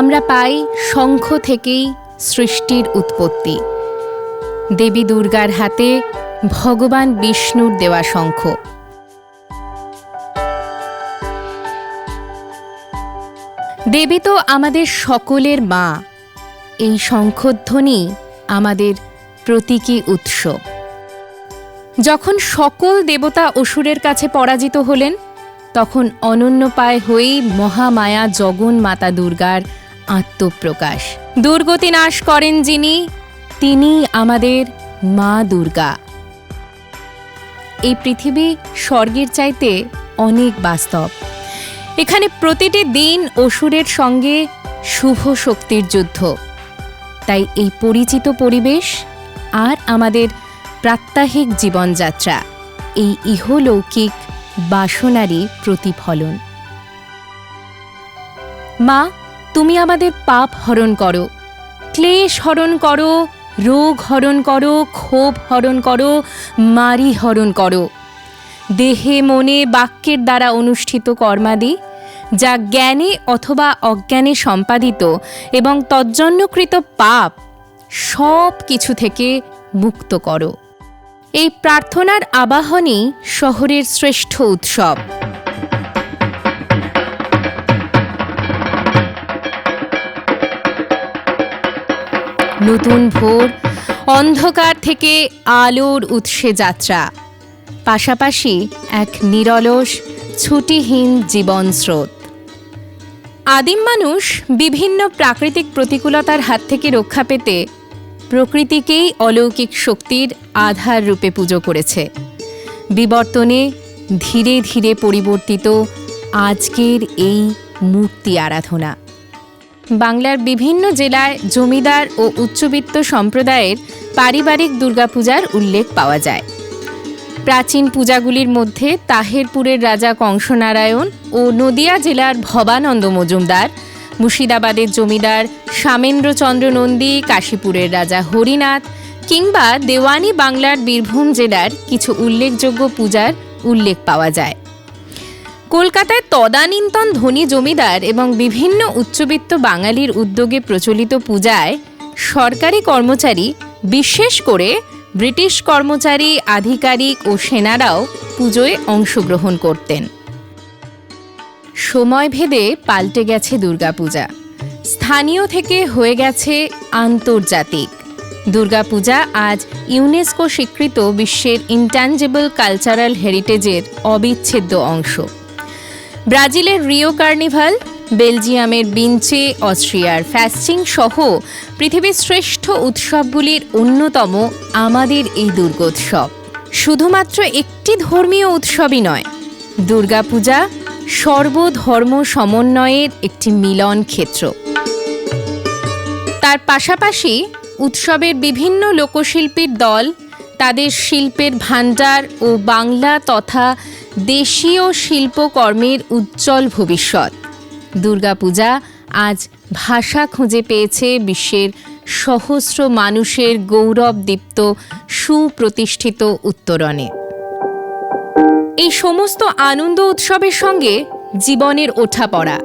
আমরা পাই শঙ্খ থেকেই সৃষ্টির উৎপত্তি। দেবী দুর্গার হাতে ভগবান বিষ্ণুর দেওয়া শঙ্খ। দেবী তো আমাদের সকলের মা। এই শঙ্খধ্বনি আমাদের প্রতীকী উৎস। যখন সকল দেবতা অসুরের কাছে পরাজিত হলেন, তখন অনন্যপায় হয়েই মহামায়া জগন মাতা দুর্গার আত্মপ্রকাশ। দুর্গতি নাশ করেন যিনি তিনি আমাদের মা দুর্গা। এই পৃথিবী স্বর্গের চাইতে অনেক বাস্তব। এখানে প্রতিটি দিন অসুরের সঙ্গে শুভ শক্তির যুদ্ধ। তাই এই পরিচিত পরিবেশ আর আমাদের প্রাত্যহিক জীবনযাত্রা, এই ইহলৌকিক বাসনারই প্রতিফলন। মা তুমি আমাদের পাপ হরণ করো, ক্লেশ হরণ করো, রোগ হরণ করো, ক্ষোভ হরণ করো, মারি হরণ করো। দেহে মনে বাক্যের দ্বারা অনুষ্ঠিত কর্মাদি, যা জ্ঞানে অথবা অজ্ঞানে সম্পাদিত এবং তজ্জন্যকৃত পাপ, সব কিছু থেকে মুক্ত করো। এই প্রার্থনার আবাহনই শহরের শ্রেষ্ঠ উৎসব। নতুন ভোর, অন্ধকার থেকে আলোর উৎসে যাত্রা। পাশাপাশি এক নিরলস, ছুটিহীন জীবন স্রোত। আদিম মানুষ বিভিন্ন প্রাকৃতিক প্রতিকূলতার হাত থেকে রক্ষা পেতে প্রকৃতিকেই অলৌকিক শক্তির আধার রূপে পুজো করেছে। বিবর্তনে ধীরে ধীরে পরিবর্তিত আজকের এই মূর্তি আরাধনা। বাংলার বিভিন্ন জেলায় জমিদার ও উচ্চবিত্ত সম্প্রদায়ের পারিবারিক দুর্গাপূজার উল্লেখ পাওয়া যায়। প্রাচীন পূজাগুলির মধ্যে তাহেরপুরের রাজা কংসনারায়ণ ও নদিয়া জেলার ভবানন্দ মজুমদার, মুর্শিদাবাদের জমিদার সামেন্দ্রচন্দ্র নন্দী, কাশীপুরের রাজা হরিনাথ কিংবা দেওয়ানি বাংলার বীরভূম জেলার কিছু উল্লেখযোগ্য পূজার উল্লেখ পাওয়া যায়। কলকাতায় তদানীন্তন ধনী জমিদার এবং বিভিন্ন উচ্চবিত্ত বাঙালির উদ্যোগে প্রচলিত পূজায় সরকারি কর্মচারী, বিশেষ করে ব্রিটিশ কর্মচারী, আধিকারিক ও সেনারাও পুজোয় অংশগ্রহণ করতেন। সময় ভেদে পাল্টে গেছে দুর্গাপূজা। স্থানীয় থেকে হয়ে গেছে আন্তর্জাতিক। দুর্গাপূজা আজ ইউনেস্কো স্বীকৃত বিশ্বের ইনট্যাঞ্জেবল কালচারাল হেরিটেজের অবিচ্ছেদ্য অংশ। ব্রাজিলের রিও কার্নিভাল, বেলজিয়ামের বিঞ্চে অস্ট্রিয়ার ফ্যাস্টিং সহ পৃথিবীর শ্রেষ্ঠ উৎসবগুলির অন্যতম আমাদের এই দুর্গোৎসব। শুধুমাত্র একটি ধর্মীয় উৎসবই নয়, দুর্গাপূজা সর্বধর্ম সমন্বয়ের একটি মিলন ক্ষেত্র। তার পাশাপাশি উৎসবের বিভিন্ন লোকশিল্পীর দল, তাদের শিল্পের ভাণ্ডার ও বাংলা তথা দেশীয় শিল্পকর্মের উজ্জ্বল ভবিষ্যৎ। দুর্গাপূজা আজ ভাষা খুঁজে পেয়েছে বিশ্বের সহস্র মানুষের গৌরবদীপ্ত, সুপ্রতিষ্ঠিত উত্তরণে। এই সমস্ত আনন্দ উৎসবের সঙ্গে জীবনের ওঠাপড়া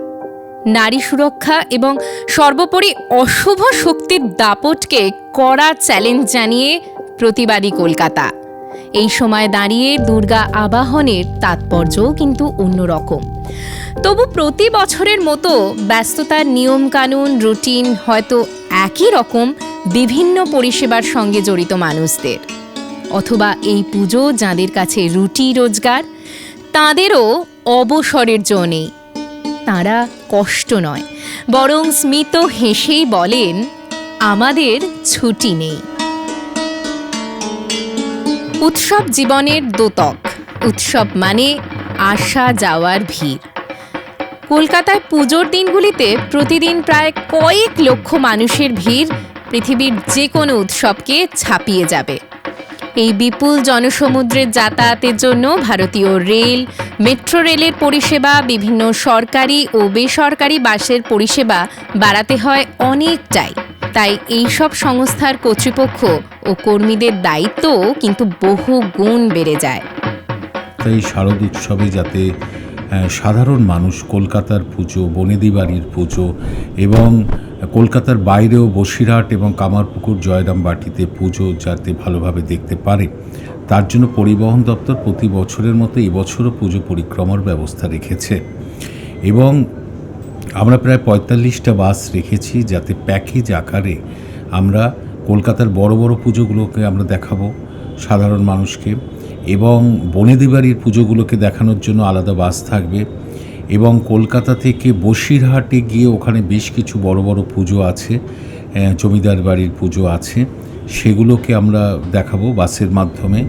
নারী সুরক্ষা এবং সর্বোপরি অশুভ শক্তির দাপটকে কড়া চ্যালেঞ্জ জানিয়ে প্রতিবাদী কলকাতা। এই সময় দাঁড়িয়ে দুর্গা আবাহনের তাৎপর্যও কিন্তু অন্যরকম তবু প্রতি বছরের মতো ব্যস্ততার নিয়মকানুন, রুটিন হয়তো একই রকম বিভিন্ন পরিষেবার সঙ্গে জড়িত মানুষদের। অথবা এই পুজো যাঁদের কাছে রুটি রোজগার, তাঁদেরও অবসরের জো নেই। তাঁরা কষ্ট নয়, বরং স্মিত হেসেই বলেন, আমাদের ছুটি নেই। উৎসব জীবনের দোতক। উৎসব মানে আসা যাওয়ার ভিড়। কলকাতায় পুজোর দিনগুলিতে প্রতিদিন প্রায় কয়েক লক্ষ মানুষের ভিড় পৃথিবীর যে কোনো উৎসবকে ছাপিয়ে যাবে। এই বিপুল জনসমুদ্রের যাতায়াতের জন্য ভারতীয় রেল, মেট্রো রেলের পরিষেবা, বিভিন্ন সরকারি ও বেসরকারি বাসের পরিষেবা বাড়াতে হয় অনেকটাই। তাই এই সব সংস্থার কর্তৃপক্ষ ও কর্মীদের দায়িত্বও কিন্তু বহু গুণ বেড়ে যায়। তাই শারদ উৎসবে যাতে সাধারণ মানুষ কলকাতার পুজো বনেদি বাড়ির পুজো এবং কলকাতার বাইরেও বসিরহাট এবং কামারপুকুর জয়রামবাটিতে পুজো যাতে ভালোভাবে দেখতে পারে, তার জন্য পরিবহন দপ্তর প্রতি বছরের মতো এবছরও পুজো পরিক্রমার ব্যবস্থা রেখেছে। এবং আমরা প্রায় পঁয়তাল্লিশটা বাস রেখেছি যাতে প্যাকেজ আকারে আমরা কলকাতার বড় বড় পুজোগুলোকে আমরা দেখাবো সাধারণ মানুষকে এবং বনেদি বাড়ির পুজোগুলোকে দেখানোর জন্য আলাদা বাস থাকবে এবং কলকাতা থেকে বসিরহাটে গিয়ে ওখানে বেশ কিছু বড় বড় পুজো আছে জমিদার বাড়ির পুজো আছে। সেগুলোকে আমরা দেখাবো বাসের মাধ্যমে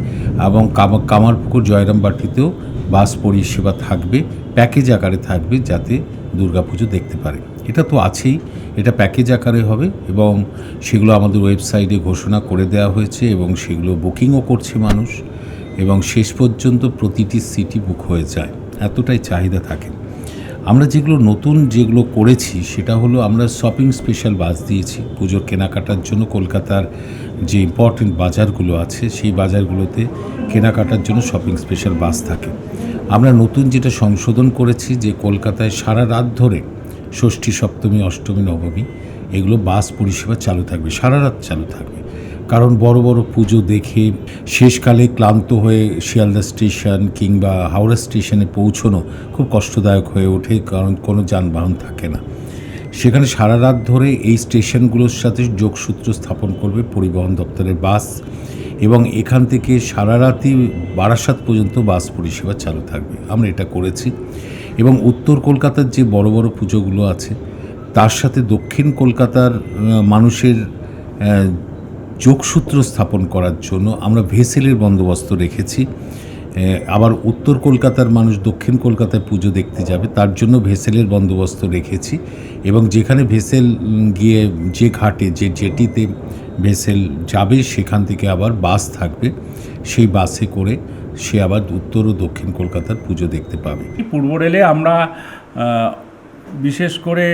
এবং কামা, কামারপুকুর জয়রামবাটিতেও বাস পরিষেবা থাকবে প্যাকেজ আকারে থাকবে যাতে দুর্গাপুজো দেখতে পারে। এটা তো আছেই, এটা প্যাকেজ আকারে হবে এবং সেগুলো আমাদের ওয়েবসাইটে ঘোষণা করে দেওয়া হয়েছে এবং সেগুলো বুকিংও করছে মানুষ এবং শেষ পর্যন্ত প্রতিটি সিটি বুক হয়ে যায়। এতটাই চাহিদা থাকে। আমরা যেগুলো নতুন যেগুলো করেছি, সেটা হলো আমরা শপিং স্পেশাল বাস দিয়েছি। পুজোর কেনাকাটার জন্য কলকাতার যে ইম্পর্টেন্ট বাজারগুলো আছে, সেই বাজারগুলোতে কেনাকাটার জন্য শপিং স্পেশাল বাস থাকে। আমরা নতুন যেটা সংশোধন করেছি যে কলকাতায় সারা রাত ধরে ষষ্ঠী, সপ্তমী, অষ্টমী, নবমী, এগুলো বাস পরিষেবা চালু থাকবে, সারা রাত চালু থাকবে। কারণ বড় বড় পুজো দেখে শেষকালে ক্লান্ত হয়ে শিয়ালদা স্টেশন কিংবা হাওড়া স্টেশনে পৌঁছনো খুব কষ্টদায়ক হয়ে ওঠে, কারণ কোনো যানবাহন থাকে না। সেখানে সারা রাত ধরে এই স্টেশনগুলোর সাথে যোগসূত্র স্থাপন করবে পরিবহন দপ্তরের বাস। এবং এখান থেকে সারা রাতই বারাসাত পর্যন্ত বাস পরিষেবা চালু থাকবে। আমরা এটা করেছি। এবং উত্তর কলকাতার যে বড় বড় পুজোগুলো আছে, তার সাথে দক্ষিণ কলকাতার মানুষের যোগসূত্র স্থাপন করার জন্য আমরা ভেসেলের বন্দোবস্ত রেখেছি। আবার উত্তর কলকাতার মানুষ দক্ষিণ কলকাতায় পুজো দেখতে যাবে, তার জন্য ভেসেলের বন্দোবস্ত রেখেছি। এবং যেখানে ভেসেল গিয়ে যে ঘাটে, যে জেটিতে ভেসেল যাবে, সেখান থেকে আবার বাস থাকবে। সেই বাসে করে সে আবার উত্তর ও দক্ষিণ কলকাতার পুজো দেখতে পাবে। পূর্ব রেলে আমরা বিশেষ করে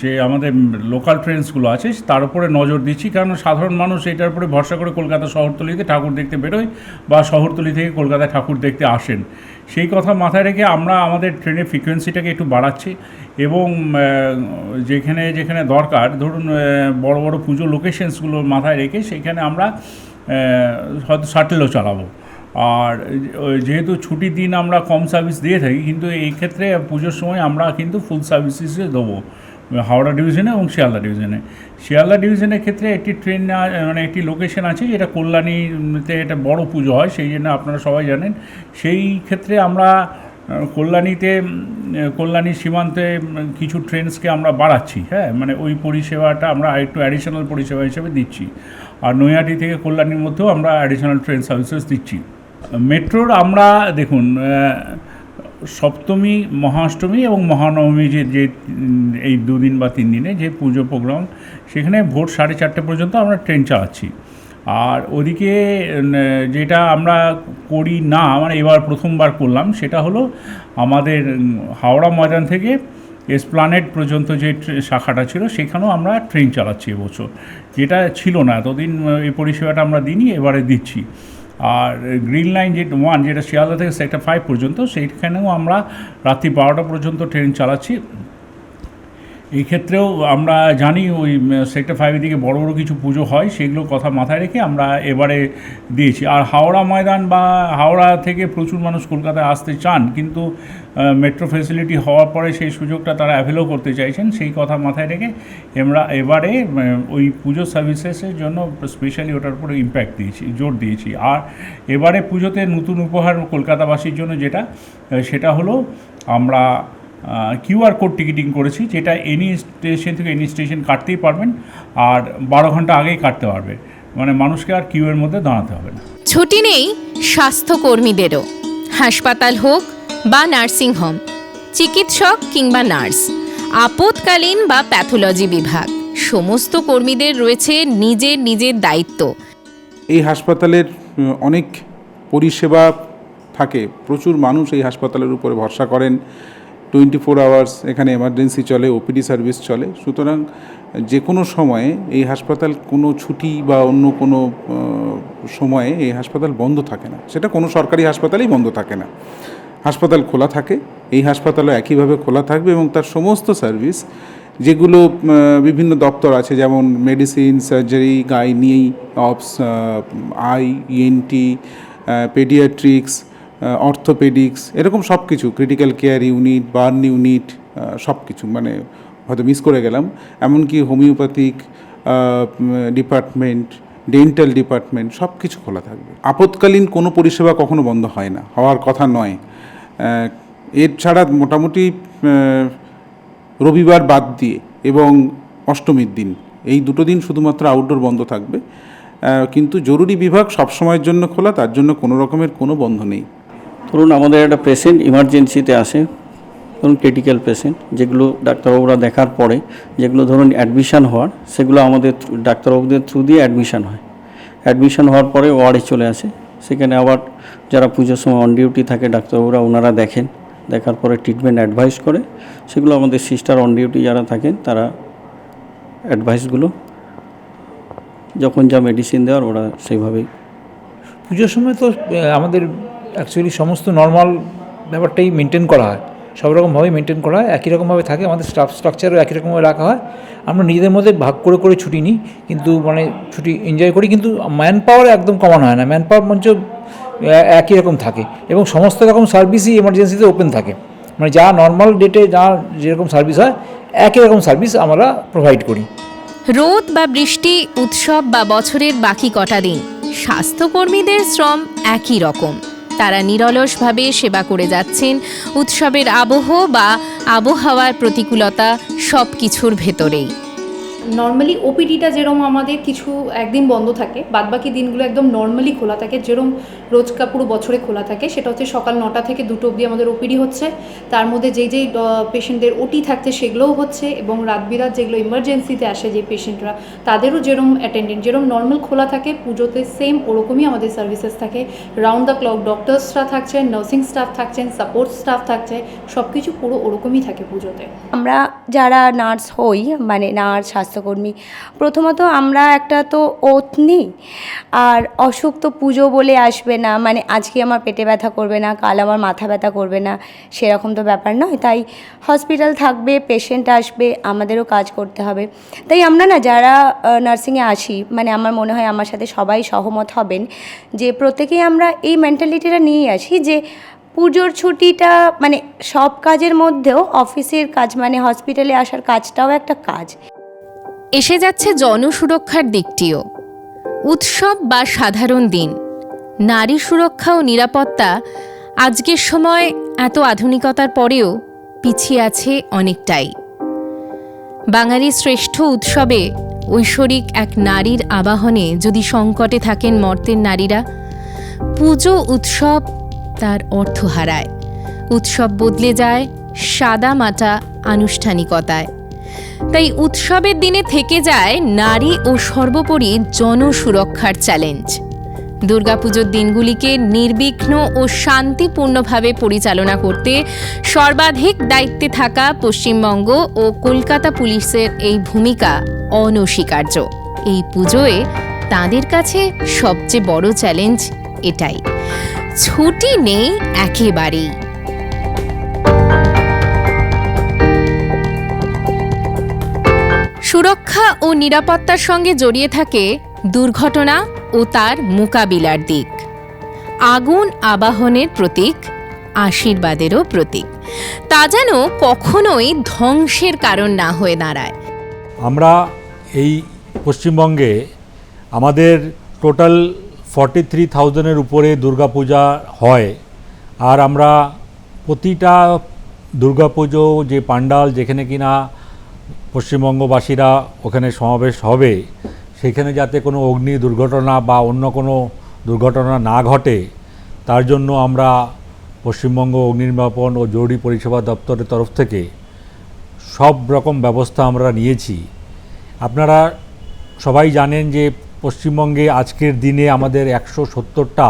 যে আমাদের লোকাল ট্রেনসগুলো আছে, তার উপরে নজর দিচ্ছি। কারণ সাধারণ মানুষ এটার উপরে ভরসা করে কলকাতা শহরতলিতে ঠাকুর দেখতে বেরোয় বা শহরতলি থেকে কলকাতায় ঠাকুর দেখতে আসেন। সেই কথা মাথায় রেখে আমরা আমাদের ট্রেনের ফ্রিকোয়েন্সিটাকে একটু বাড়াচ্ছি। এবং যেখানে যেখানে দরকার, ধরুন বড় বড় পুজো লোকেশনসগুলো মাথায় রেখে সেখানে আমরা হয়তো শাটেলও চালাবো। আর যেহেতু ছুটির দিন আমরা কম সার্ভিস দিয়ে থাকি, কিন্তু এই ক্ষেত্রে পুজোর সময় আমরা কিন্তু ফুল সার্ভিসেসে দেবো। হাওড়া ডিভিশনে এবং শিয়ালদা ডিভিশনে শিয়ালদা ডিভিশনের ক্ষেত্রে একটি ট্রেন মানে একটি লোকেশন আছে, যেটা কল্যাণীতে একটা বড় পুজো হয়, সেই জন্য আপনারা সবাই জানেন। সেই ক্ষেত্রে আমরা কল্যাণীতে কল্যাণী সীমান্তে কিছু ট্রেনসকে আমরা বাড়াচ্ছি হ্যাঁ? মানে ওই পরিষেবাটা আমরা একটু অ্যাডিশনাল পরিষেবা হিসেবে দিচ্ছি। আর নৈহাটি থেকে কল্যাণীর মধ্যেও আমরা অ্যাডিশনাল ট্রেন সার্ভিসেস দিচ্ছি। মেট্রোর আমরা, দেখুন সপ্তমী, মহাষ্টমী এবং মহানবমী যে যে, এই দুদিন বা তিন দিনে যে পুজো প্রোগ্রাম সেখানে ভোর সাড়ে চারটে পর্যন্ত আমরা ট্রেন চালাচ্ছি। আর ওদিকে যেটা আমরা করি না মানে এবার প্রথমবার করলাম, সেটা হলো আমাদের হাওড়া ময়দান থেকে এসপ্লানেড পর্যন্ত যে শাখাটা ছিল, সেখানেও আমরা ট্রেন চালাচ্ছি এবছর। যেটা ছিল না, এতদিন এই পরিষেবাটা আমরা দিইনি, এবারে দিচ্ছি। আর গ্রিন লাইন যে ওয়ান যেটা শিয়ালদা থেকে সেক্টর ফাইভ পর্যন্ত, সেইখানেও আমরা রাত্রি বারোটা পর্যন্ত ট্রেন চালাচ্ছি। এই ক্ষেত্রেও আমরা জানি ওই সেক্টর ফাইভের দিকে বড় বড় কিছু পুজো হয়, সেগুলো কথা মাথায় রেখে আমরা এবারে দিয়েছি। আর হাওড়া ময়দান বা হাওড়া থেকে প্রচুর মানুষ কলকাতায় আসতে চান, কিন্তু মেট্রো ফেসিলিটি হওয়ার পরে সেই সুযোগটা তারা অ্যাভেলও করতে চাইছেন, সেই কথা মাথায় রেখে আমরা এবারে ওই পুজো সার্ভিসেসের জন্য স্পেশালি ওটার উপরে ইম্প্যাক্ট দিয়েছি, জোর দিয়েছি। আর এবারে পুজোতে নতুন উপহার কলকাতাবাসীর জন্য যেটা সেটা হলো আমরা কিউআর কোড টিকিটিং করেছি যেটা এনি স্টেশন থেকে এনি স্টেশন কাটতেই পারবেন আর বারো ঘণ্টা আগেই কাটতে পারবে। মানে মানুষকে আর কিউয়ের মধ্যে দাঁড়াতে হবে না। ছুটি নেই স্বাস্থ্যকর্মীদেরও। হাসপাতাল হোক বা নার্সিং হোম চিকিৎসক কিংবা নার্স আপৎকালীন বা প্যাথোলজি বিভাগ সমস্ত কর্মীদের রয়েছে নিজের নিজের দায়িত্ব। এই হাসপাতালের অনেক পরিষেবা থাকে। প্রচুর মানুষ এই হাসপাতালের উপরে ভরসা করেন। টোয়েন্টি ফোর আওয়ার্স এখানে এমার্জেন্সি চলে ওপিডি সার্ভিস চলে। সুতরাং যে কোনো সময়ে এই হাসপাতাল কোনো ছুটি বা অন্য কোনো সময়ে এই হাসপাতাল বন্ধ থাকে না। সেটা কোনো সরকারি হাসপাতালেই বন্ধ থাকে না। হাসপাতাল খোলা থাকে, এই হাসপাতালও একইভাবে খোলা থাকবে এবং তার সমস্ত সার্ভিস যেগুলো বিভিন্ন দপ্তর আছে, যেমন medicine, surgery, gynae, ops eye ENT paediatrics orthopaedics এরকম সব কিছু critical care unit burn unit সব কিছু মানে হয়তো মিস করে গেলাম। এমনকি হোমিওপ্যাথিক ডিপার্টমেন্ট ডেন্টাল ডিপার্টমেন্ট সব কিছু খোলা থাকবে। আপৎকালীন কোনো পরিষেবা কখনো বন্ধ হয় না, হওয়ার কথা নয়। এর ছাড়া মোটামুটি রবিবার বাদ দিয়ে এবং অষ্টমীর দিন, এই দুটো দিন শুধুমাত্র আউটডোর বন্ধ থাকবে। কিন্তু জরুরি বিভাগ সবসময়ের জন্য খোলা, তার জন্য কোনো রকমের কোনো বন্ধ নেই। ধরুন আমাদের একটা পেশেন্ট ইমার্জেন্সিতে আসে, ধরুন ক্রিটিক্যাল পেশেন্ট যেগুলো ডাক্তারবাবুরা দেখার পরে, যেগুলো ধরুন অ্যাডমিশান হওয়ার, সেগুলো আমাদের ডাক্তারবাবুদের থ্রু দিয়ে অ্যাডমিশান হয়। অ্যাডমিশান হওয়ার পরে ওয়ার্ডে চলে আসে। সেখানে আবার যারা পুজোর সময় অন ডিউটি থাকে, ডাক্তারবাবুরা ওনারা দেখেন। দেখার পরে ট্রিটমেন্ট অ্যাডভাইস করে। সেগুলো আমাদের সিস্টার অন ডিউটি যারা থাকেন, তারা অ্যাডভাইসগুলো যখন যা মেডিসিন দেওয়ার, ওরা সেইভাবেই পুজোর সময় তো আমাদের অ্যাকচুয়ালি সমস্ত নর্মাল ব্যাপারটাই মেনটেন করা হয়। সব রকমভাবেই মেনটেন করা হয়। একই রকমভাবে থাকে। আমাদের স্টাফ স্ট্রাকচারও একই রকমভাবে রাখা হয়। আমরা নিজেদের মধ্যে ভাগ করে করে ছুটি নিই। কিন্তু মানে ছুটি এনজয় করি। কিন্তু ম্যান পাওয়ার একদম কমানো হয় না। ম্যান পাওয়ার মঞ্চ একই রকম থাকে। এবং সমস্ত রকম সার্ভিসই এমার্জেন্সিতে ওপেন থাকে। মানে যা নর্মাল ডেটে যা যেরকম সার্ভিস হয়, একই রকম সার্ভিস আমরা প্রোভাইড করি। রোদ বা বৃষ্টি, উৎসব বা বছরের বাকি কটা দিন, স্বাস্থ্যকর্মীদের শ্রম একই রকম। তারা নিরলসভাবে সেবা করে যাচ্ছেন। উৎসবের আবহ বা আবহাওয়ার প্রতিকূলতা সব কিছুর ভেতরেই। নর্মালি ওপিডিটা যেরকম আমাদের কিছু একদিন বন্ধ থাকে, বাদবাকি দিনগুলো একদম নর্মালি খোলা থাকে যেরকম রোজকা পুরো বছরে খোলা থাকে, সেটা হচ্ছে সকাল নটা থেকে দুটো অবধি আমাদের ওপিডি হচ্ছে। তার মধ্যে যেই যেই পেশেন্টদের ওটি থাকছে সেগুলোও হচ্ছে এবং রাত বিরাত যেগুলো ইমার্জেন্সিতে আসে যে পেশেন্টরা তাদেরও যেরকম অ্যাটেন্ডেন্ট যেরকম নর্মাল খোলা থাকে, পুজোতে সেম ওরকমই আমাদের সার্ভিসেস থাকে। রাউন্ড দ্য ক্লক ডক্টরসরা থাকছেন নার্সিং স্টাফ থাকছেন সাপোর্ট স্টাফ থাকছে সব কিছু পুরো ওরকমই থাকে পুজোতে। আমরা যারা নার্স হই মানে নার্স স্বাস্থ্যকর্মী। প্রথমত আমরা একটা তো ওত নিই, আর অসুখ তো পুজো বলে আসবে না মানে আজকে আমার পেটে ব্যথা করবে না, কাল আমার মাথা ব্যথা করবে না, সেরকম তো ব্যাপার নয়। তাই হসপিটাল থাকবে, পেশেন্ট আসবে, আমাদেরও কাজ করতে হবে। তাই আমরা না যারা নার্সিংয়ে আসি মানে আমার মনে হয় আমার সাথে সবাই সহমত হবেন, যে প্রত্যেকেই আমরা এই মেন্টালিটিটা নিয়েই আসি যে পুজোর ছুটিটা মানে সব কাজের মধ্যেও অফিসের কাজ মানে হসপিটালে আসার কাজটাও একটা কাজ। এসে যাচ্ছে জনসুরক্ষার দিকটিও। উৎসব বা সাধারণ দিন। নারী সুরক্ষা ও নিরাপত্তা আজকের সময় এত আধুনিকতার পরেও পিছিয়ে আছে অনেকটাই। বাঙালির শ্রেষ্ঠ উৎসবে ঐশ্বরিক এক নারীর আবাহনে যদি সংকটে থাকেন মর্তের নারীরা, পুজো উৎসব তার অর্থ হারায়। উৎসব বদলে যায় সাদা মাটা আনুষ্ঠানিকতায়। তাই উৎসবের দিনে থেকে যায় নারী ও সর্বোপরি জনসুরক্ষার চ্যালেঞ্জ। দুর্গাপুজোর দিনগুলিকে নির্বিঘ্ন ও শান্তিপূর্ণভাবে পরিচালনা করতে সর্বাধিক দায়িত্বে থাকা পশ্চিমবঙ্গ ও কলকাতা পুলিশের এই ভূমিকা অনস্বীকার্য। এই পুজোয় তাদের কাছে সবচেয়ে বড় চ্যালেঞ্জ এটাই। ছুটি নেই একেবারেই। সুরক্ষা ও নিরাপত্তার সঙ্গে জড়িয়ে থাকে দুর্ঘটনা ও তার মোকাবিলার দিক। আগুন আবাহনের প্রতীক, আশীর্বাদেরও প্রতীক। তা যেন কখনোই ধ্বংসের কারণ না হয়ে দাঁড়ায়। আমরা এই পশ্চিমবঙ্গে আমাদের টোটাল ফর্টি থ্রি থাউজেন্ডের উপরে দুর্গাপূজা হয় আর আমরা প্রতিটা দুর্গাপুজো যে পাণ্ডাল যেখানে কিনা পশ্চিমবঙ্গবাসীরা ওখানে সমাবেশ হবে। সেখানে যাতে কোনো অগ্নি দুর্ঘটনা বা অন্য কোনো দুর্ঘটনা না ঘটে, তার জন্য আমরা পশ্চিমবঙ্গ অগ্নিনির্বাপন ও জরুরি পরিষেবা দপ্তরের তরফ থেকে সব রকম ব্যবস্থা আমরা নিয়েছি। আপনারা সবাই জানেন যে পশ্চিমবঙ্গে আজকের দিনে আমাদের একশো সত্তরটা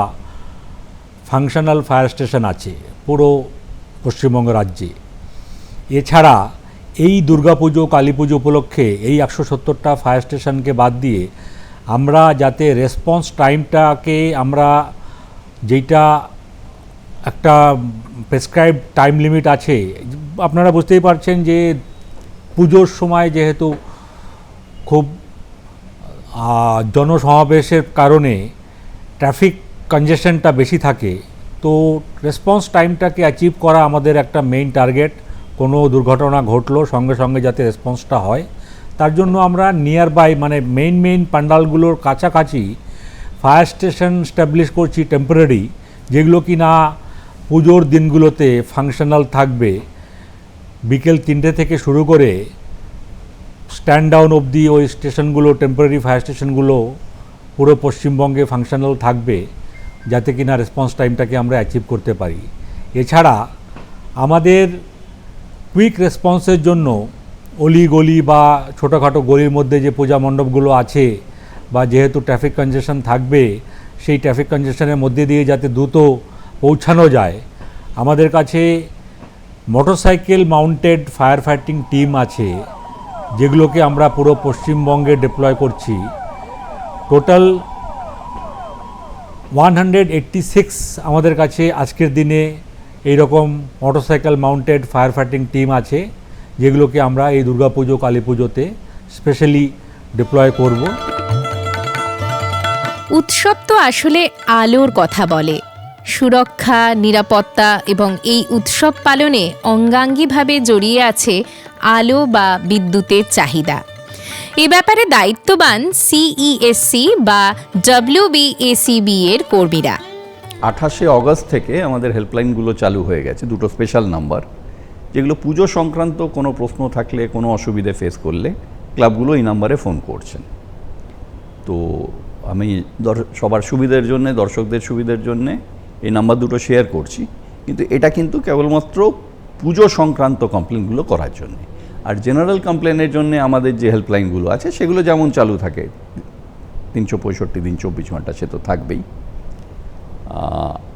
ফাংশনাল ফায়ার স্টেশন আছে পুরো পশ্চিমবঙ্গ রাজ্যে। এছাড়া এই দুর্গাপুজো কালী পুজো উপলক্ষে এই একশো সত্তরটা ফায়ার স্টেশনকে বাদ দিয়ে আমরা যাতে রেসপন্স টাইমটাকে আমরা যেইটা একটা প্রেসক্রাইব টাইম লিমিট আছে, আপনারা বুঝতেই পারছেন যে পুজোর সময় যেহেতু খুব জনসমাবেশের কারণে ট্রাফিক কনজেশনটা বেশি থাকে, তো রেসপন্স টাইমটাকে অ্যাচিভ করা আমাদের একটা মেইন টার্গেট কোনো দুর্ঘটনা ঘটলো, সঙ্গে সঙ্গে যাতে রেসপন্সটা হয়, তার জন্য আমরা নিয়ার বাই মানে মেইন মেইন পান্ডালগুলোর কাছাকাছি ফায়ার স্টেশন স্ট্যাবলিশ করছি টেম্পোরারি যেগুলো কি না পুজোর দিনগুলোতে ফাংশনাল থাকবে। বিকেল তিনটে থেকে শুরু করে স্ট্যান্ড ডাউন অবধি ওই স্টেশনগুলো টেম্পোরারি ফায়ার স্টেশনগুলো পুরো পশ্চিমবঙ্গে ফাংশনাল থাকবে, যাতে কিনা রেসপন্স টাইমটাকে আমরা অ্যাচিভ করতে পারি। এছাড়া আমাদের কুইক রেসপন্সের জন্য অলি গলি বা ছোটোখাটো গলির মধ্যে যে পূজা মণ্ডপগুলো আছে বা যেহেতু ট্রাফিক কনজেশন থাকবে, সেই ট্রাফিক কনজেশনের মধ্যে দিয়ে যাতে দ্রুত পৌঁছানো যায়, আমাদের কাছে motorcycle mounted fire fighting team আছে, যেগুলোকে আমরা পুরো পশ্চিমবঙ্গে ডিপ্লয় করছি। টোটাল ওয়ান আমাদের কাছে আজকের দিনে এইরকম motorcycle mounted fire fighting team আছে, যেগুলোকে আমরা এই দুর্গাপুজো কালী পুজোতে স্পেশালি ডিপ্লয় করব। উৎসব তো আসলে আলোর কথা বলে। সুরক্ষা, নিরাপত্তা এবং এই উৎসব পালনে অঙ্গাঙ্গিভাবে জড়িয়ে আছে আলো বা বিদ্যুতের চাহিদা। এ ব্যাপারে দায়িত্ববান সিইএসসি বা ডব্লিউবিএসিবি এর কর্মীরা। আঠাশে অগস্ট থেকে আমাদের হেল্পলাইনগুলো চালু হয়ে গেছে, দুটো স্পেশাল নাম্বার যেগুলো পুজো সংক্রান্ত কোনো প্রশ্ন থাকলে, কোনো অসুবিধে ফেস করলে, ক্লাবগুলো এই নাম্বারে ফোন করছেন। তো আমি সবার সুবিধার জন্য, দর্শকদের সুবিধার জন্য এই নাম্বার দুটো শেয়ার করছি, কিন্তু এটা কিন্তু কেবলমাত্র পুজো সংক্রান্ত কমপ্লেনগুলো করার জন্য। আর জেনারেল কমপ্লেনের জন্য আমাদের যে হেল্পলাইনগুলো আছে, সেগুলো যেমন চালু থাকে, তিনশো পঁয়ষট্টি দিন চব্বিশ ঘণ্টা সে তো থাকবেই।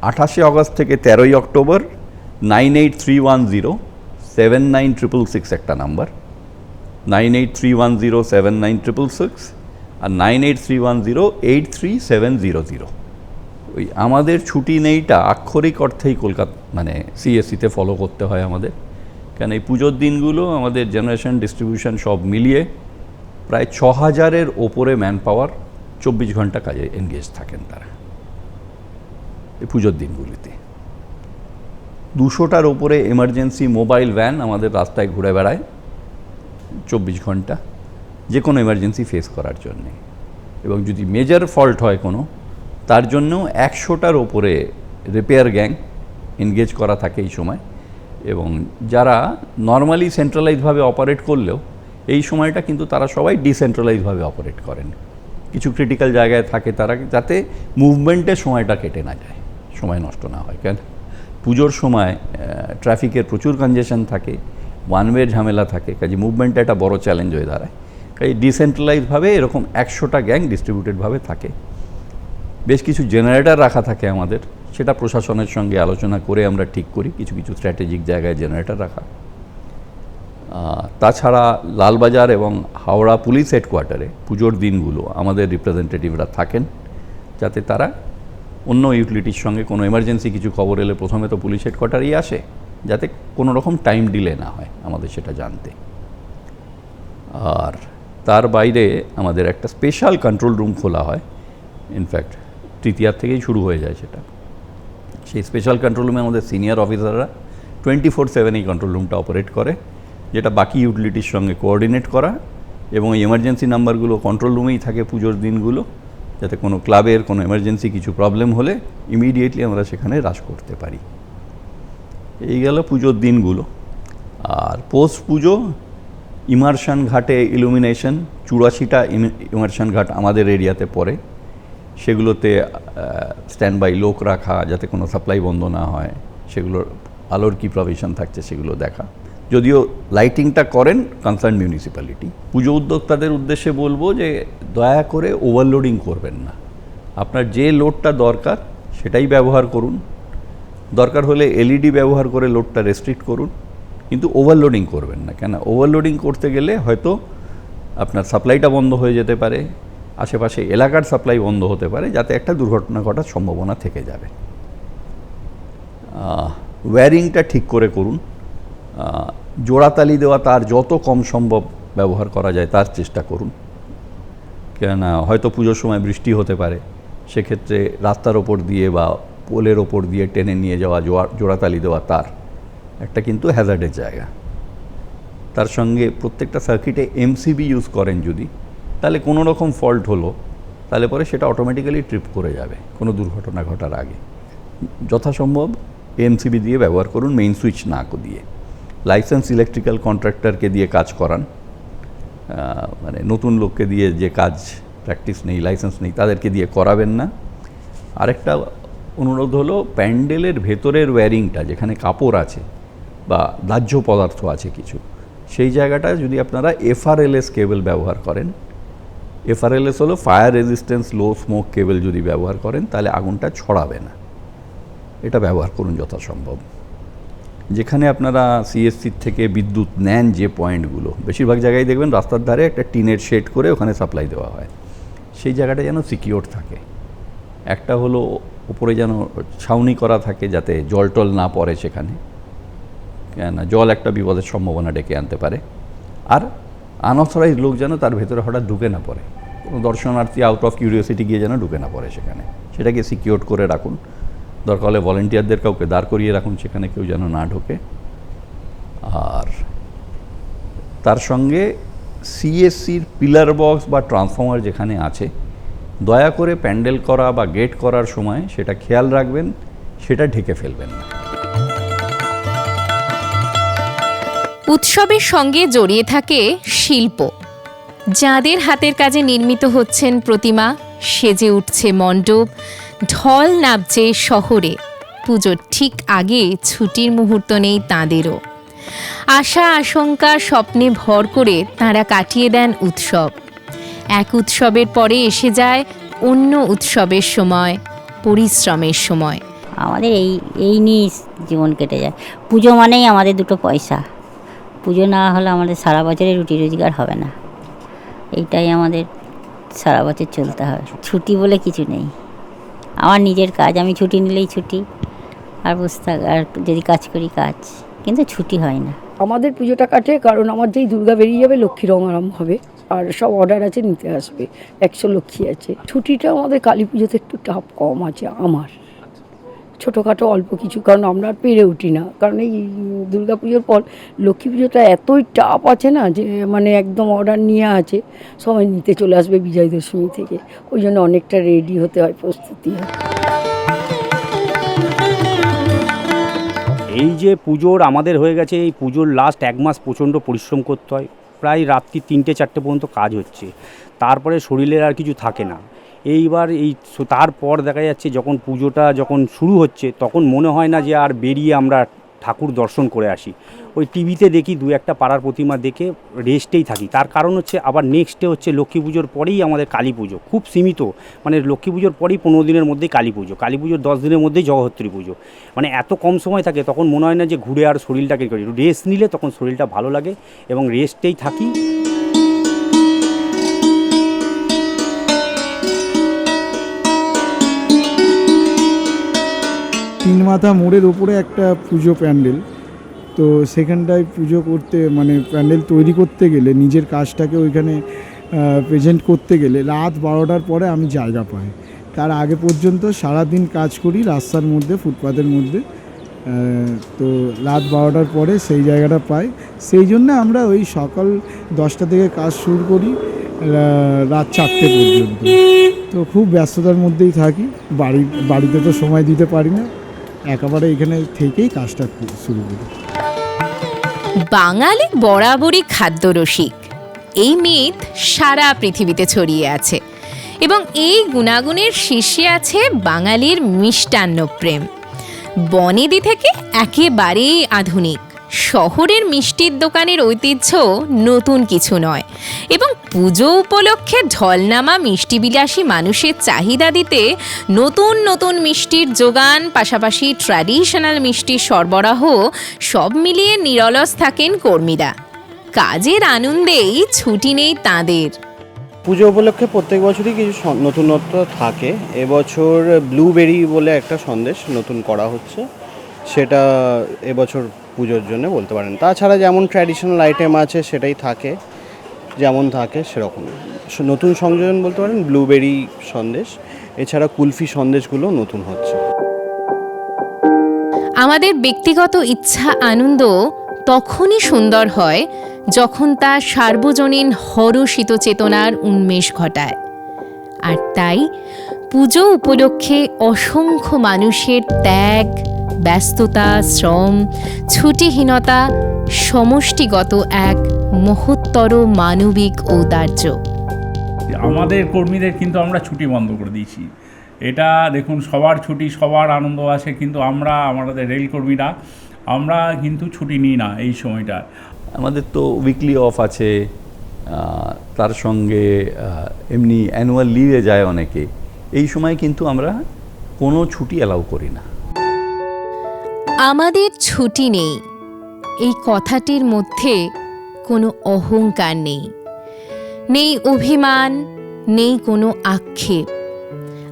আঠাশে আগস্ট থেকে তেরোই October nine eight three one zero seven nine triple six একটা number. Nine eight three one zero seven nine triple six আর nine eight three one zero eight three seven zero zero. ওই আমাদের ছুটি নেইটা আক্ষরিক অর্থেই কলকাতা মানে সিএসসিতে follow করতে হয় আমাদের। কেন এই পুজোর দিনগুলো আমাদের জেনারেশন ডিস্ট্রিবিউশন সব মিলিয়ে প্রায় ছ হাজারের ওপরে ম্যান পাওয়ার চব্বিশ ঘণ্টা কাজে এনগেজ থাকেন তারা। এই পুজোর দিনগুলিতে। দুশোটার ওপরে এমার্জেন্সি মোবাইল ভ্যান আমাদের রাস্তায় ঘুরে বেড়ায়, চব্বিশ ঘণ্টা যে কোনো এমার্জেন্সি ফেস করার জন্যে। এবং যদি মেজর ফল্ট হয় কোনো, তার জন্যও একশোটার ওপরে রিপেয়ার গ্যাং এনগেজ করা থাকে এই সময়। এবং যারা নর্মালি সেন্ট্রালাইজভাবে অপারেট করলেও, এই সময়টা কিন্তু তারা সবাই ডিসেন্ট্রালাইজভাবে অপারেট করেন। কিছু ক্রিটিক্যাল জায়গায় থাকে তারা, যাতে মুভমেন্টের সময়টা কেটে না যায়। সময় নষ্ট না হয়, কেন? পুজোর সময় ট্রাফিকের প্রচুর কনজেশন থাকে ওয়ান ওয়ে ঝামেলা থাকে কাজে মুভমেন্টটা একটা বড় চ্যালেঞ্জ হয়ে দাঁড়ায়। কাজে ডিসেন্ট্রালাইজভাবে এরকম একশোটা গ্যাং ডিস্ট্রিবিউটেডভাবে থাকে। বেশ কিছু জেনারেটর রাখা থাকে আমাদের, সেটা প্রশাসনের সঙ্গে আলোচনা করে আমরা ঠিক করি, কিছু কিছু স্ট্র্যাটেজিক জায়গায় জেনারেটর রাখা। তাছাড়া লালবাজার এবং হাওড়া পুলিশ হেডকোয়ার্টারে পুজোর দিনগুলো আমাদের রিপ্রেজেন্টেটিভরা থাকেন, যাতে তারা অন্য ইউটিলিটির সঙ্গে কোনো এমার্জেন্সি কিছু খবর এলে প্রথমে তো পুলিশ হেডকোয়ার্টারেই আসে, যাতে কোনো রকম টাইম ডিলে না হয় আমাদের সেটা জানতে। আর তার বাইরে আমাদের একটা স্পেশাল কন্ট্রোল রুম খোলা হয় ইনফ্যাক্ট তৃতীয়ার থেকেই শুরু হয়ে যায় সেটা। সেই স্পেশাল কন্ট্রোল রুমে আমাদের সিনিয়র অফিসাররা টোয়েন্টি ফোর সেভেন এই কন্ট্রোল রুমটা অপারেট করে, যেটা বাকি ইউটিলিটির সঙ্গে কোঅর্ডিনেট করা এবং এই এমার্জেন্সি নাম্বারগুলো কন্ট্রোল রুমেই থাকে পুজোর দিনগুলো যাতে কোনো ক্লাবের, কোনো এমার্জেন্সি কিছু প্রবলেম হলে ইমিডিয়েটলি আমরা সেখানে হ্রাস করতে পারি। এই গেল পুজোর দিনগুলো। আর পোস্ট পুজো ইমার্শন ঘাটে ইলুমিনেশন চুরাশিটা ইমার্শন ঘাট আমাদের এরিয়াতে পড়ে। সেগুলোতে স্ট্যান্ড বাই লোক রাখা যাতে কোনো সাপ্লাই বন্ধ না হয়, সেগুলোর আলোর কী প্রভিশন থাকছে সেগুলো দেখা। যদিও লাইটিংটা করেন কনসার্ন মিউনিসিপ্যালিটি পুজো উদ্যোক্তাদের উদ্দেশ্যে বলব যে দয়া করে ওভারলোডিং করবেন না। আপনার যে লোডটা দরকার সেটাই ব্যবহার করুন। দরকার হলে এলইডি ব্যবহার করে লোডটা রেস্ট্রিক্ট করুন। কিন্তু ওভারলোডিং করবেন না। কেন? ওভারলোডিং করতে গেলে হয়তো আপনার সাপ্লাইটা বন্ধ হয়ে যেতে পারে। আশেপাশে এলাকার সাপ্লাই বন্ধ হতে পারে যাতে একটা দুর্ঘটনা ঘটার সম্ভাবনা থেকে যাবে। ওয়্যারিংটা ঠিক করে করুন। জোড়াতালি দেওয়া তার যত কম সম্ভব ব্যবহার করা যায় তার চেষ্টা করুন। কেননা হয়তো পুজোর সময় বৃষ্টি হতে পারে, সেক্ষেত্রে রাস্তার ওপর দিয়ে বা পোলের ওপর দিয়ে টেনে নিয়ে যাওয়া জোড়া জোড়াতালি দেওয়া তার একটা কিন্তু হ্যাজার্ডের জায়গা। তার সঙ্গে প্রত্যেকটা সার্কিটে এমসিবি ইউজ করেন যদি, তাহলে কোনো রকম ফল্ট হলো, তাহলে পরে সেটা অটোমেটিক্যালি ট্রিপ করে যাবে, কোনো দুর্ঘটনা ঘটার আগে। যথাসম্ভব এমসিবি দিয়ে ব্যবহার করুন মেইন সুইচ না দিয়ে। লাইসেন্স ইলেকট্রিক্যাল কন্ট্রাক্টরকে দিয়ে কাজ করান। মানে নতুন লোককে দিয়ে যে কাজ প্র্যাকটিস নেই, লাইসেন্স নেই, তাদেরকে দিয়ে করাবেন না। আরেকটা অনুরোধ হলো, প্যান্ডেলের ভেতরের ওয়্যারিংটা, যেখানে কাপড় আছে বা দাহ্য পদার্থ আছে কিছু, সেই জায়গাটা যদি আপনারা এফআরএলএস কেবল ব্যবহার করেন, এফআরএলএস হলো fire resistance, low smoke cable যদি ব্যবহার করেন, তাহলে আগুনটা ছড়াবে না। এটা ব্যবহার করুন যথাসম্ভব। যেখানে আপনারা সিএসসির থেকে বিদ্যুৎ নেন যে পয়েন্টগুলো, বেশিরভাগ জায়গায় দেখবেন রাস্তার ধারে একটা টিনের শেড করে ওখানে সাপ্লাই দেওয়া হয়। সেই জায়গাটা যেন সিকিওর থাকে। একটা হলো উপরে যেন ছাউনি করা থাকে যাতে জল টল না পড়ে সেখানে। কেননা জল একটা বিপদের সম্ভাবনা ডেকে আনতে পারে। আর আনঅথরাইজ লোক যেন তার ভেতরে হঠাৎ ঢুকে না পড়ে। কোনো দর্শনার্থী আউট অফ কিউরিওসিটি গিয়ে যেন ঢুকে না পড়ে সেখানে। সেটাকে সিকিওর করে রাখুন। দরকার হলে ভলেন্টিয়ারদের কাউকে দাঁড় করিয়ে রাখুন, সেখানে কেউ যেন না ঢোকে। আর তার সঙ্গে সিএসসির পিলার বক্স বা ট্রান্সফর্মার যেখানে আছে, দয়া করে প্যান্ডেল করা বা গেট করার সময় সেটা খেয়াল রাখবেন, সেটা ঢেকে ফেলবেন না। উৎসবের সঙ্গে জড়িয়ে থাকে শিল্প। যাদের হাতের কাজে নির্মিত হচ্ছেন প্রতিমা, সেজে উঠছে মণ্ডপ ঢল নাবছে শহরে। পুজোর ঠিক আগে ছুটির মুহূর্ত নেই তাঁদেরও। আশা আশঙ্কা স্বপ্নে ভর করে তাঁরা কাটিয়ে দেন উৎসব। এক উৎসবের পরে এসে যায় অন্য উৎসবের সময়, পরিশ্রমের সময়। আমাদের এই এই নিয়ে জীবন কেটে যায়। পুজো মানেই আমাদের দুটো পয়সা। পুজো না হলে আমাদের সারা বছরে রুটি রোজগার হবে না। এইটাই আমাদের সারা বছর চলতে হবে ছুটি বলে কিছু নেই। আমার নিজের কাজ, আমি ছুটি নিলেই ছুটি। আর বসে থাক, আর যদি কাজ করি, কাজ। কিন্তু ছুটি হয় না। আমাদের পুজোটা কাটে, কারণ আমার যেই দুর্গা বেরিয়ে যাবে, লক্ষ্মী রং হবে। আর সব অর্ডার আছে, নিতে আসবে। একশো লক্ষ্মী আছে। ছুটিটা আমাদের কালী পুজোতে একটু টাপ কম আছে, আমার। ছোটোখাটো অল্প কিছু, কারণ আমরা আর পেরে উঠি না। কারণ এই দুর্গা পুজোর পর লক্ষ্মী পুজোটা এতই টাপ আছে না যে মানে একদম অর্ডার নিয়ে আছে, সবাই নিতে চলে আসবে বিজয় দশমী থেকে। ওই জন্য অনেকটা রেডি হতে হয়, প্রস্তুতি এই যে পুজোর আমাদের হয়ে গেছে, এই পুজোর লাস্ট এক মাস প্রচণ্ড পরিশ্রম করতে হয়। প্রায় রাত্রি তিনটে চারটে পর্যন্ত কাজ হচ্ছে। তারপরে শরীরের আর কিছু থাকে না। এইবার এই তারপর দেখা যাচ্ছে যখন পুজোটা যখন শুরু হচ্ছে, তখন মনে হয় না যে আর বেরিয়ে আমরা ঠাকুর দর্শন করে আসি। ওই টিভিতে দেখি দু একটা পাড়ার প্রতিমা দেখে রেস্টেই থাকি। তার কারণ হচ্ছে আবার নেক্সটে হচ্ছে লক্ষ্মী পুজোর পরেই আমাদের কালী পুজো, খুব সীমিত। মানে লক্ষ্মী পুজোর পরেই পনেরো দিনের মধ্যেই কালী পুজো, কালী পুজোর দশ দিনের মধ্যেই জগদ্ধত্রী পুজো। মানে এত কম সময় থাকে, তখন মনে হয় না যে ঘুরে আর শরীরটাকে করি রেস্ট নিলে তখন শরীরটা ভালো লাগে এবং রেস্টেই থাকি। তিন মাথা মোড়ের ওপরে একটা পুজো প্যান্ডেল। তো সেখানটায় পুজো করতে মানে প্যান্ডেল তৈরি করতে গেলে, নিজের কাজটাকে ওইখানে প্রেজেন্ট করতে গেলে রাত বারোটার পরে আমি জায়গা পাই। তার আগে পর্যন্ত সারাদিন কাজ করি, রাস্তার মধ্যে, ফুটপাতের মধ্যে। তো রাত বারোটার পরে সেই জায়গাটা পাই। সেই জন্য আমরা ওই সকাল দশটা থেকে কাজ শুরু করি রাত চারটে পর্যন্ত। তো খুব ব্যস্ততার মধ্যেই থাকি, বাড়ি, বাড়িতে তো সময় দিতে পারি না। একেবারে এখানে থেকেই কাজটা শুরু করি। বাঙালি বরাবরই খাদ্যরসিক। এই মিথ সারা পৃথিবীতে ছড়িয়ে আছে এবং এই গুণাগুণের শীর্ষে আছে বাঙালির মিষ্টান্ন প্রেম। বনেদি থেকে একেবারেই আধুনিক। শহরের মিষ্টির দোকানের ঐতিহ্য নতুন কিছু নয়। এবং পুজো উপলক্ষে ঢলনামা মিষ্টিবিলাসী মানুষের চাহিদা দিতে নতুন নতুন মিষ্টির যোগান, পাশাপাশি ট্র্যাডিশনাল মিষ্টির সরবরাহ সব মিলিয়ে নিরলস থাকেন কর্মীরা। কাজের আনন্দেই ছুটি নেই তাঁদের। পুজো উপলক্ষে প্রত্যেক বছরই কিছু নতুনত্ব থাকে। এবছর ব্লুবেরি বলে একটা সন্দেশ নতুন করা হচ্ছে। সেটা এবছর পুজোর জন্য বলতে পারেন। তাছাড়া যেমন ট্র্যাডিশনাল আইটেম আছে সেটাই থাকে, যেমন থাকে সেরকম নতুন সংযোজন বলতে পারেন ব্লুবেরি সন্দেশ, এছাড়া কুলফি সন্দেশগুলো নতুন হচ্ছে। আমাদের ব্যক্তিগত ইচ্ছা, আনন্দ তখনই সুন্দর হয় যখন তা সার্বজনীন হরষিত চেতনার উন্মেষ ঘটায়। আর তাই পুজো উপলক্ষে অসংখ্য মানুষের ত্যাগ ব্যস্ততা শ্রম ছুটিহীনতা সমষ্টিগত এক মহত্তর মানবিক ঔদার্য। আমাদের কর্মীদের কিন্তু আমরা ছুটি বন্ধ করে দিয়েছি। এটা দেখুন সবার ছুটি সবার আনন্দ আছে কিন্তু আমরা আমাদের রেল কর্মীরা আমরা কিন্তু ছুটি নিই না এই সময়টা আমাদের তো উইকলি অফ আছে তার সঙ্গে এমনি অ্যানুয়াল লিভে যায় অনেকে। এই সময় কিন্তু আমরা কোনো ছুটি অ্যালাউ করি না। আমাদের ছুটি নেই। এই কথাটির মধ্যে কোনো অহংকার নেই। নেই অভিমান, নেই কোনো আক্ষেপ।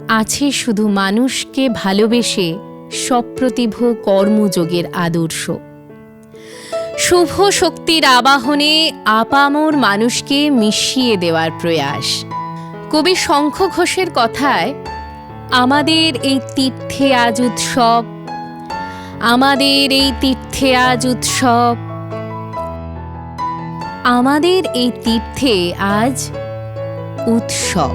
আছে শুধু মানুষকে ভালোবেসে সপ্রতিভ কর্মযোগের আদর্শ। শুভ শক্তির আবাহনে আপামর মানুষকে মিশিয়ে দেওয়ার প্রয়াস। কবি শঙ্খ ঘোষের কথায়, আমাদের এই তীর্থে আজ উৎসব আমাদের এই তীর্থে আজ উৎসব। আমাদের এই তীর্থে আজ উৎসব।